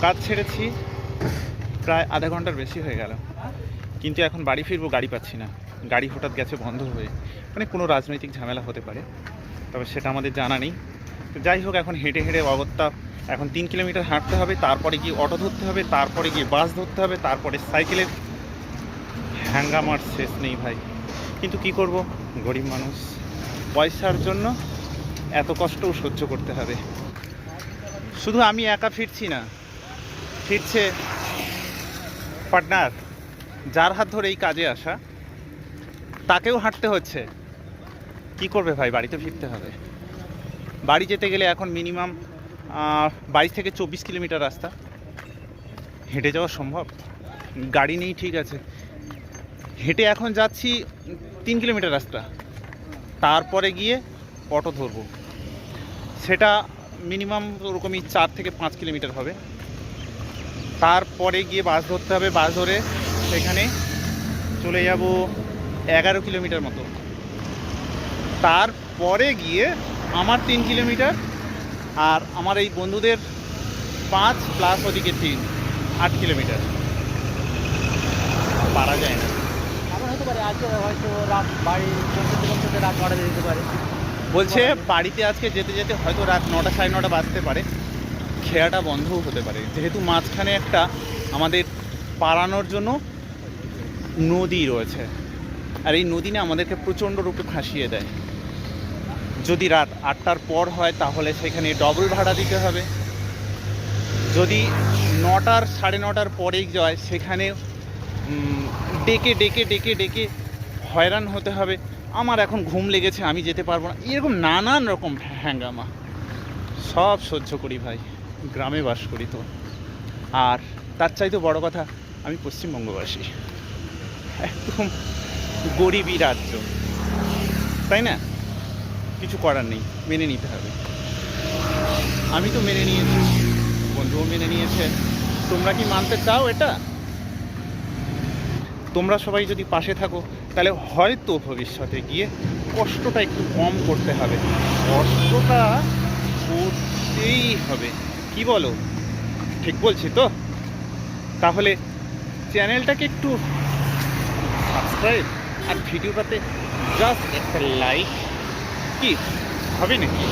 কাজ ছেড়েছি। প্রায় আধা ঘণ্টার বেশি হয়ে গেল। কিন্তু এখন বাড়ি ফিরবো, গাড়ি পাচ্ছি না। গাড়ি হঠাৎ গেছে বন্ধ হয়ে। মানে কোনো রাজনৈতিক ঝামেলা হতে পারে। তবে সেটা আমাদের জানা নেই। তো যাই হোক, এখন হেঁটে হেঁটে অগত্যা এখন তিন কিলোমিটার হাঁটতে হবে, তারপরে গিয়ে অটো ধরতে হবে, তারপরে গিয়ে বাস ধরতে হবে, তারপরে সাইকেলের হ্যাঙ্গামার শেষ নেই ভাই। কিন্তু কি করব? গরিব মানুষ। পয়সার জন্য এত কষ্টও সহ্য করতে হবে। শুধু আমি একা ফিরছি না। ফিরছে পার্টনার যার হাত ধরে এই কাজে আসা, তাকেও হাঁটতে হচ্ছে। কি করবে ভাই? বাড়িতে ফিরতে হবে। বাড়ি যেতে গেলে এখন মিনিমাম বাইশ থেকে চব্বিশ কিলোমিটার রাস্তা। হেঁটে যাওয়া সম্ভব? গাড়ি নেই, ঠিক আছে। হেঁটে এখন যাচ্ছি তিন কিলোমিটার রাস্তা। তারপরে গিয়ে অটো ধরবো। সেটা মিনিমাম ওরকমই চার থেকে পাঁচ কিলোমিটার হবে। তারপরে গিয়ে বাস ধরতে হবে বাস ধরে সেখানে চলে যাব এগারো কিলোমিটার মতো। তারপরে গিয়ে আমার তিন কিলোমিটার আর আমার এই বন্ধুদের পাঁচ প্লাস ওদিকে তিন আট কিলোমিটার। পারা যায় না। বলছে বাড়িতে আজকে যেতে যেতে হয়তো রাত নটা সাড়ে নটা বাজতে পারে। খেয়াটা বন্ধও হতে পারে। যেহেতু মাঝখানে একটা আমাদের পাড়ানোর জন্য নদী রয়েছে। আর এই নদী না আমাদেরকে প্রচণ্ড রূপে ফাঁসিয়ে দেয়। যদি রাত আটটার পর হয়, তাহলে সেখানে ডবল ভাড়া দিতে হবে। যদি নটার, সাড়ে নটার পরেই যায়, সেখানে ডেকে ডেকে ডেকে ডেকে হয়রান হতে হবে। আমার এখন ঘুম লেগেছে, আমি যেতে পারব না। এরকম নানান রকম হ্যাঙ্গামা সব সহ্য করি ভাই। গ্রামে বাস করি তো। আর তার চাইতে বড় কথা, আমি পশ্চিমবঙ্গবাসী। একদম গরিবই রাজ্য। তাই না? কিছু করার নেই, মেনে নিতে হবে। আমি তো মেনে নিয়েছি, বন্ধুও মেনে নিয়েছে। তোমরা কি মানতে চাও এটা? তোমরা সবাই যদি পাশে থাকো, তাহলে হয়তো ভবিষ্যতে গিয়ে কষ্টটা একটু কম করতে হবে। কষ্টটা করতেই হবে। কি বলো? ঠিক বলছি তো? তাহলে চ্যানেলটাকে একটু সাবস্ক্রাইব আর ভিডিওটাতে জাস্ট একটা লাইক কি? হবে নাকি?